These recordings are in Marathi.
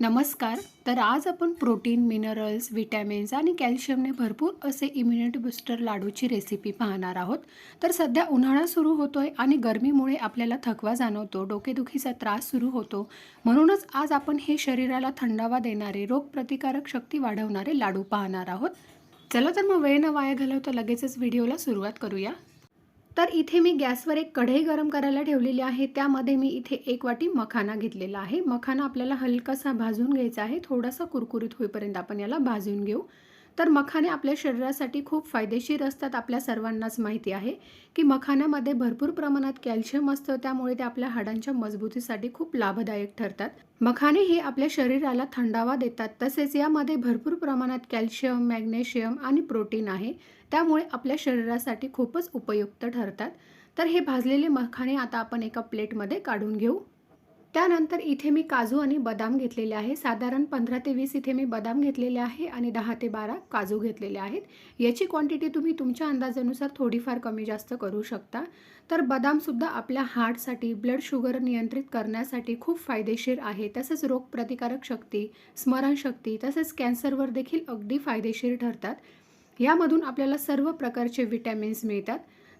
नमस्कार तर आज आपण प्रोटीन मिनरल्स विटॅमिन्स आणि कॅल्शियमने भरपूर असे इम्युनिटी बुस्टर लाडूची रेसिपी पाहणार आहोत. तर सध्या उन्हाळा सुरू होतो आहे आणि गरमीमुळे आपल्याला थकवा जाणवतो डोकेदुखीचा त्रास सुरू होतो. म्हणूनच आज आपण हे शरीराला थंडावा देणारे रोगप्रतिकारक शक्ती वाढवणारे लाडू पाहणार आहोत. चला तर मग वेळ न वाया घालवता लगेचच व्हिडिओला सुरुवात करूया. तर इथे मी गॅसवर एक कढई गरम करायला ठेवलेली आहे. त्यामध्ये मी इथे एक वाटी मखाना घेतलेला आहे. मखाना आपल्याला हलकासा भाजून घ्यायचा आहे. थोडासा कुरकुरीत होईपर्यंत आपण याला भाजून घेऊ. तर मखाने आपल्या शरीरासाठी खूप फायदेशीर असतात आपल्या सर्वांनाच माहिती आहे. की मखाण्यामध्ये भरपूर प्रमाणात कॅल्शियम असतं त्यामुळे ते आपल्या हाडांच्या मजबूतीसाठी खूप लाभदायक ठरतात. मखाने हे आपल्या शरीराला थंडावा देतात तसेच यामध्ये भरपूर प्रमाणात कॅल्शियम मॅग्नेशियम आणि प्रोटीन आहे त्यामुळे आपल्या शरीरासाठी खूपच उपयुक्त ठरतात. तर हे भाजलेले मखाने आता आपण एका प्लेटमध्ये काढून घेऊ. त्यानंतर इथे मी काजू आणि बदाम घेतलेले आहे. साधारण पंधरा ते वीस इथे मी बदाम घेतलेले आहे आणि दहा ते बारा काजू घेतलेले आहेत. याची क्वांटिटी तुम्ही तुमच्या अंदाजानुसार थोडीफार कमी जास्त करू शकता. तर बदामसुद्धा आपल्या हार्टसाठी ब्लड शुगर नियंत्रित करण्यासाठी खूप फायदेशीर आहे. तसेच रोगप्रतिकारक शक्ती स्मरणशक्ती तसेच कॅन्सरवर देखील अगदी फायदेशीर ठरतात. यामधून आपल्याला सर्व प्रकारचे विटॅमिन्स मिळतात.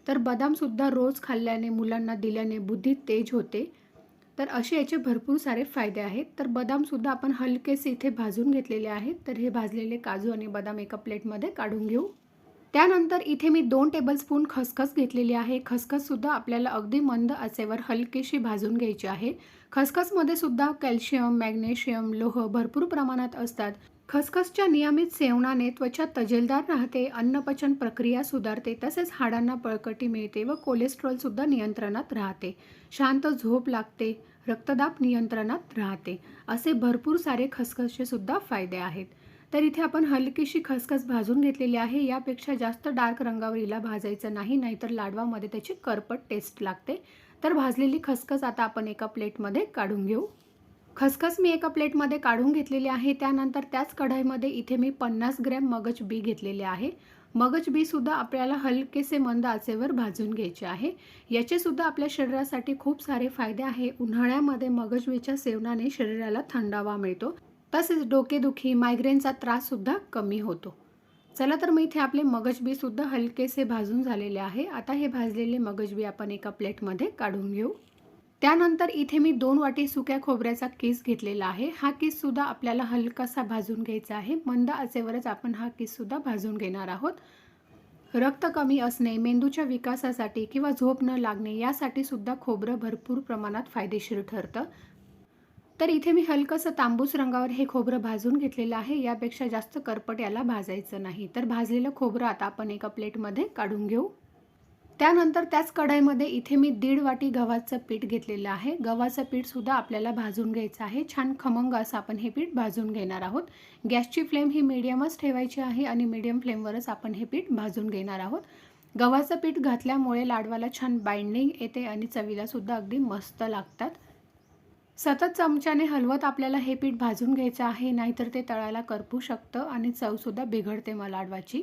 तर बदामसुद्धा रोज खाल्ल्याने मुलांना दिल्याने बुद्धी तेज होते. तर असे याचे भरपूर सारे फायदे आहेत. तर बदामसुद्धा आपण हलकेसे इथे भाजून घेतलेले आहेत. तर हे भाजलेले काजू आणि बदाम एका प्लेटमध्ये काढून घेऊ. त्यानंतर इथे मी दोन टेबलस्पून खसखस घेतलेली आहे. खसखससुद्धा आपल्याला अगदी मंद आचेवर हलकेशी भाजून घ्यायची आहे. खसखसमध्ये सुद्धा कॅल्शियम मॅग्नेशियम लोह भरपूर प्रमाणात असतात. खसखसच्या नियमित सेवनाने त्वचा तजेलदार राहते अन्नपचन प्रक्रिया सुधारते तसेच हाडांना बळकटी मिळते व कोलेस्ट्रॉलसुद्धा नियंत्रणात राहते. शांत झोप लागते रक्तदाब नियंत्रणात राहते असे भरपूर सारे खसखसचे सुद्धा फायदे आहेत. तर इथे आपण हलकीशी खसखस भाजून घेतलेली आहे यापेक्षा जास्त डार्क रंगावर हिला भाजायचं नाही नाहीतर लाडवामध्ये त्याची करपट टेस्ट लागते. तर भाजलेली खसखस आता आपण एका प्लेटमध्ये काढून घेऊ. खसखस मी एका प्लेटमध्ये काढून घेतलेली आहे. त्यानंतर त्याच कढाईमध्ये इथे मी पन्नास ग्रॅम मगज बी घेतलेले आहे. मगज बीसुद्धा आपल्याला हलकेसे मंद आचेवर भाजून घ्यायचे आहे. याचेसुद्धा आपल्या शरीरासाठी खूप सारे फायदे आहे. उन्हाळ्यामध्ये मगज बीच्या सेवनाने शरीराला थंडावा मिळतो. तसेच डोकेदुखी मायग्रेनचा त्राससुद्धा कमी होतो. चला तर मग इथे आपले मगजबीसुद्धा हलकेसे भाजून झालेले आहे. आता हे भाजलेले मगजबी आपण एका प्लेटमध्ये काढून घेऊ. त्यानंतर इथे मी दोन वाटी सुक्या खोबऱ्याचा किस घेतलेला आहे. हा केससुद्धा आपल्याला हलकासा भाजून घ्यायचा आहे. मंद आचेवरच आपण हा केससुद्धा भाजून घेणार आहोत. रक्त कमी असणे मेंदूच्या विकासासाठी किंवा झोप न लागणे यासाठी सुद्धा खोबरं भरपूर प्रमाणात फायदेशीर ठरतं. तर इथे मी हलकंसं तांबूस रंगावर हे खोबरं भाजून घेतलेलं आहे. यापेक्षा जास्त करपट याला भाजायचं नाही. तर भाजलेलं खोबरं आता आपण एका प्लेटमध्ये काढून घेऊ. त्यानंतर त्याच कढईमध्ये इथे मी दीड वाटी गव्हाचं पीठ घेतलेलं आहे. गव्हाचं पीठसुद्धा आपल्याला भाजून घ्यायचं आहे. छान खमंग असं आपण हे पीठ भाजून घेणार आहोत. गॅसची फ्लेम ही मिडियमच ठेवायची आहे आणि मिडियम फ्लेमवरच आपण हे पीठ भाजून घेणार आहोत. गव्हाचं पीठ घातल्यामुळे लाडवाला छान बाइंडिंग येते आणि चवीलासुद्धा अगदी मस्त लागतात. सतत चमच्याने हलवत आपल्याला हे पीठ भाजून घ्यायचं आहे नाहीतर ते तळायला करपू शकतं आणि चवसुद्धा बिघडते मग लाडवाची.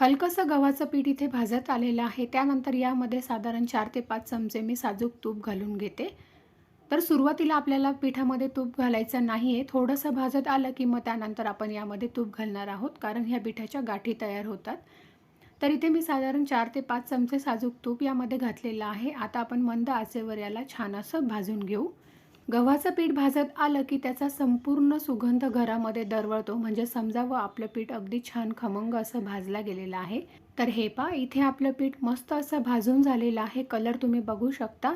हलकंसं गव्हाचं पीठ इथे भाजत आलेलं आहे. त्यानंतर यामध्ये साधारण चार ते पाच चमचे मी साजूक तूप घालून घेते. तर सुरुवातीला आपल्याला पिठामध्ये तूप घालायचं नाही आहे थोडंसं भाजत आलं की मग त्यानंतर आपण यामध्ये तूप घालणार आहोत कारण ह्या पिठाच्या गाठी तयार होतात. तर इथे मी साधारण चार ते पाच चमचे साजूक तूप यामध्ये घातलेलं आहे. आता आपण मंद आचेवर याला छान असं भाजून घेऊ. गव्हाचं पीठ भाजत आलं की त्याचा संपूर्ण सुगंध घरामध्ये दरवळतो. म्हणजे समजा व आपलं पीठ अगदी छान खमंग असं भाजला गेलेलं आहे. तर हे पा इथे आपलं पीठ मस्त असं भाजून झालेलं आहे. कलर तुम्ही बघू शकता.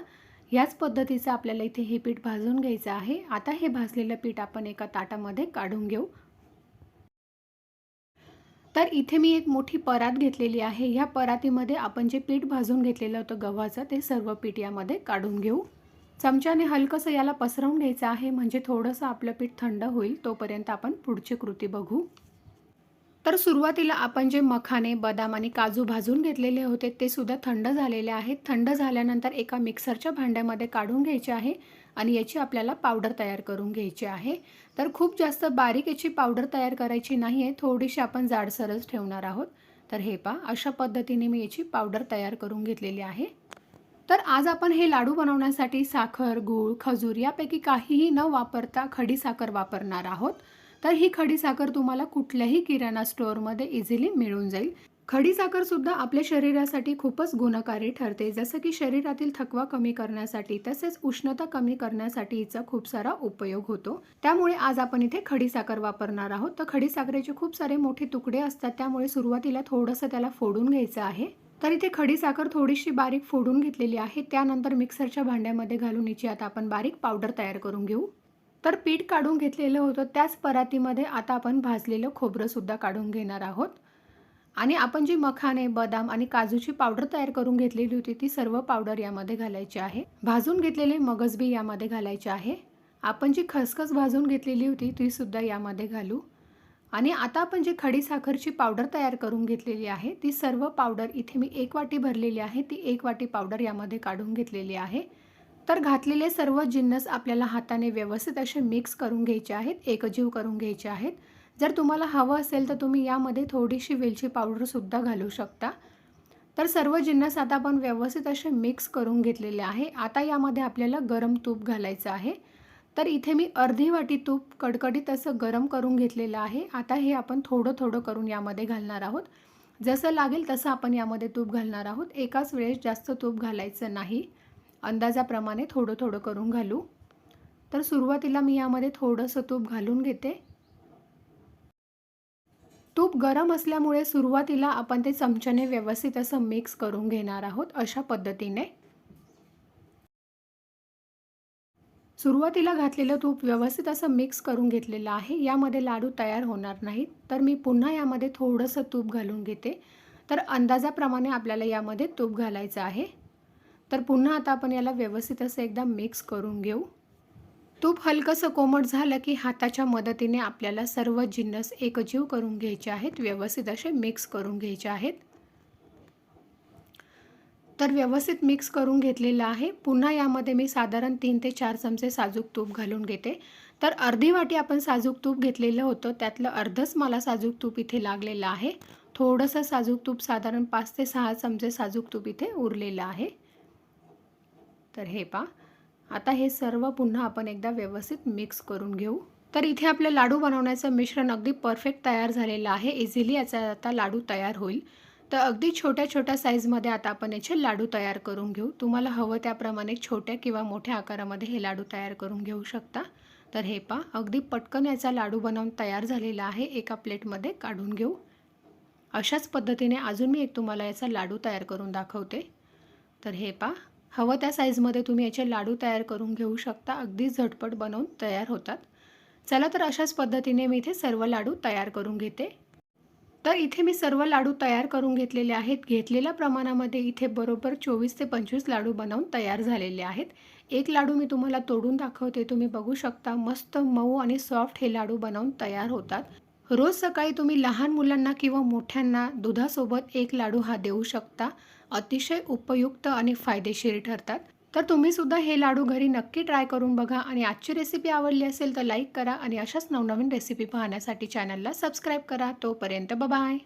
याच पद्धतीचं आपल्याला इथे हे पीठ भाजून घ्यायचं आहे. आता हे भाजलेलं पीठ आपण एका ताटामध्ये काढून घेऊ. तर इथे मी एक मोठी परात घेतलेली आहे. ह्या परातीमध्ये आपण जे पीठ भाजून घेतलेलं होतं गव्हाचं ते सर्व पीठ यामध्ये काढून घेऊ. चमच्याने हलकंसं याला पसरवून घ्यायचं आहे. म्हणजे थोडंसं आपलं पीठ थंड होईल तोपर्यंत आपण पुढची कृती बघू. तर सुरुवातीला आपण जे मखाने बदाम आणि काजू भाजून घेतलेले होते ते सुद्धा थंड झालेले आहेत. थंड झाल्यानंतर एका मिक्सरच्या भांड्यामध्ये काढून घ्यायचे आहे आणि याची आपल्याला पावडर तयार करून घ्यायची आहे. तर खूप जास्त बारीक याची पावडर तयार करायची नाही आहे थोडीशी आपण जाडसरच ठेवणार आहोत. तर हे पा अशा पद्धतीने मी याची पावडर तयार करून घेतलेली आहे. तर आज आपण हे लाडू बनवण्यासाठी साखर गूळ खजूर यापैकी काहीही न वापरता खडी साखर वापरणार आहोत. तर ही खडी साखर तुम्हाला कुठल्याही किराणा स्टोअरमध्ये इझिली मिळून जाईल. खडी साखरसुद्धा आपल्या शरीरासाठी खूपच गुणकारी ठरते. जसं की शरीरातील थकवा कमी करण्यासाठी तसेच उष्णता कमी करण्यासाठी हिचा खूप सारा उपयोग होतो. त्यामुळे आज आपण इथे खडी साखर वापरणार आहोत. तर खडी साखरेचे खूप सारे मोठे तुकडे असतात. त्यामुळे सुरुवातीला थोडंसं त्याला फोडून घ्यायचं आहे. तर इथे खडी साखर थोडीशी बारीक फोडून घेतलेली आहे. त्यानंतर मिक्सरच्या भांड्यामध्ये घालून हिची आता आपण बारीक पावडर तयार करून घेऊ. तर पीठ काढून घेतलेलं होतं. त्याच परातीमध्ये आता आपण भाजलेलं खोबरंसुद्धा काढून घेणार आहोत. आणि आपण जी मखाने बदाम आणि काजूची पावडर तयार करून घेतलेली होती ती सर्व पावडर यामध्ये घालायची आहे. भाजून घेतलेले मगजबी यामध्ये घालायचे आहे. आपण जी खसखस भाजून घेतलेली होती ती सुद्धा यामध्ये घालू. आणि आता आपण जी खडी साखरची पावडर तयार करून घेतलेली आहे ती सर्व पावडर इथे मी एक वाटी भरलेली आहे ती एक वाटी पावडर यामध्ये काढून घेतलेली आहे. तर घातलेले सर्व जिन्नस आपल्याला हाताने व्यवस्थित असे मिक्स करून घ्यायचे आहेत एकजीव करून घ्यायचे आहेत. जर तुम्हाला हवं असेल तर तुम्ही यामध्ये थोडीशी वेलची पावडरसुद्धा घालू शकता. तर सर्व जिन्नस आता आपण व्यवस्थित असे मिक्स करून घेतलेले आहे. आता यामध्ये आपल्याला गरम तूप घालायचं आहे. तर इथे मी अर्धी वाटी तूप कडकडीत असं गरम करून घेतलेलं आहे. आता हे आपण थोडं थोडं करून यामध्ये घालणार आहोत. जसं लागेल तसं आपण यामध्ये तूप घालणार आहोत. एकाच वेळेस जास्त तूप घालायचं नाही. अंदाजाप्रमाणे थोडं थोडं करून घालू. तर सुरुवातीला मी यामध्ये थोडंसं तूप घालून घेते. तूप गरम असल्यामुळे सुरुवातीला आपण ते चमच्याने व्यवस्थित असं मिक्स करून घेणार आहोत अशा पद्धतीने. सुरुवातीला घातलेलं तूप व्यवस्थित असं मिक्स करून घेतलेलं आहे. यामध्ये लाडू तयार होणार नाहीत. तर मी पुन्हा यामध्ये थोडंसं तूप घालून घेते. तर अंदाजाप्रमाणे आपल्याला यामध्ये तूप घालायचं आहे. तर पुन्हा आता आपण याला व्यवस्थित असं एकदा मिक्स करून घेऊ. तूप हलकंसं कोमट झालं की हाताच्या मदतीने आपल्याला सर्व जिन्नस एकजीव करून घ्यायचे आहेत. व्यवस्थित असे मिक्स करून घ्यायचे आहेत. तर व्यवस्थित मिक्स करून घेतलेलं आहे. पुन्हा यामध्ये मी साधारण तीन ते चार चमचे साजूक तूप घालून घेते. तर अर्धी वाटी आपण साजूक तूप घेतलेलं होतं. त्यातलं अर्धच मला साजूक तूप इथे लागलेलं आहे. थोडंसं साजूक तूप साधारण पाच ते सहा चमचे साजूक तूप इथे उरलेलं आहे. तर हे पा आता हे सर्व पुन्हा आपण एकदा व्यवस्थित मिक्स करून घेऊ. तर इथे आपलं लाडू बनवण्याचं मिश्रण अगदी परफेक्ट तयार झालेलं आहे. इझिली याचा आता लाडू तयार होईल. तर अगदी छोट्या छोट्या साईजमध्ये आता आपण याचे लाडू तयार करून घेऊ. तुम्हाला हवं त्याप्रमाणे छोट्या किंवा मोठ्या आकारामध्ये हे लाडू तयार करून घेऊ शकता. तर हे पा अगदी पटकन याचा लाडू बनवून तयार झालेला आहे. एका प्लेटमध्ये काढून घेऊ. अशाच पद्धतीने अजून मी एक तुम्हाला याचा लाडू तयार करून दाखवते. तर हे पा हवं त्या साईजमध्ये तुम्ही याचे लाडू तयार करून घेऊ शकता. अगदी झटपट बनवून तयार होतात. चला तर अशाच पद्धतीने मी इथे सर्व लाडू तयार करून घेते. तर इथे मी सर्व लाडू तयार करून घेतलेले आहेत. घेतलेल्या प्रमाणामध्ये इथे बरोबर चोवीस ते पंचवीस लाडू बनवून तयार झालेले आहेत. एक लाडू मी तुम्हाला तोडून दाखवते. तुम्ही बघू शकता मस्त मऊ आणि सॉफ्ट हे लाडू बनवून तयार होतात. रोज सकाळी तुम्ही लहान मुलांना किंवा मोठ्यांना दुधासोबत एक लाडू हा देऊ शकता. अतिशय उपयुक्त आणि फायदेशीर ठरतात. तर तुम्ही सुद्धा हे लाडू घरी नक्की ट्राय करून बघा आणि आजची रेसिपी आवडली असेल तर लाईक करा आणि अशाच नवनवीन रेसिपी पाहण्यासाठी चॅनलला सबस्क्राईब करा. तोपर्यंत बाय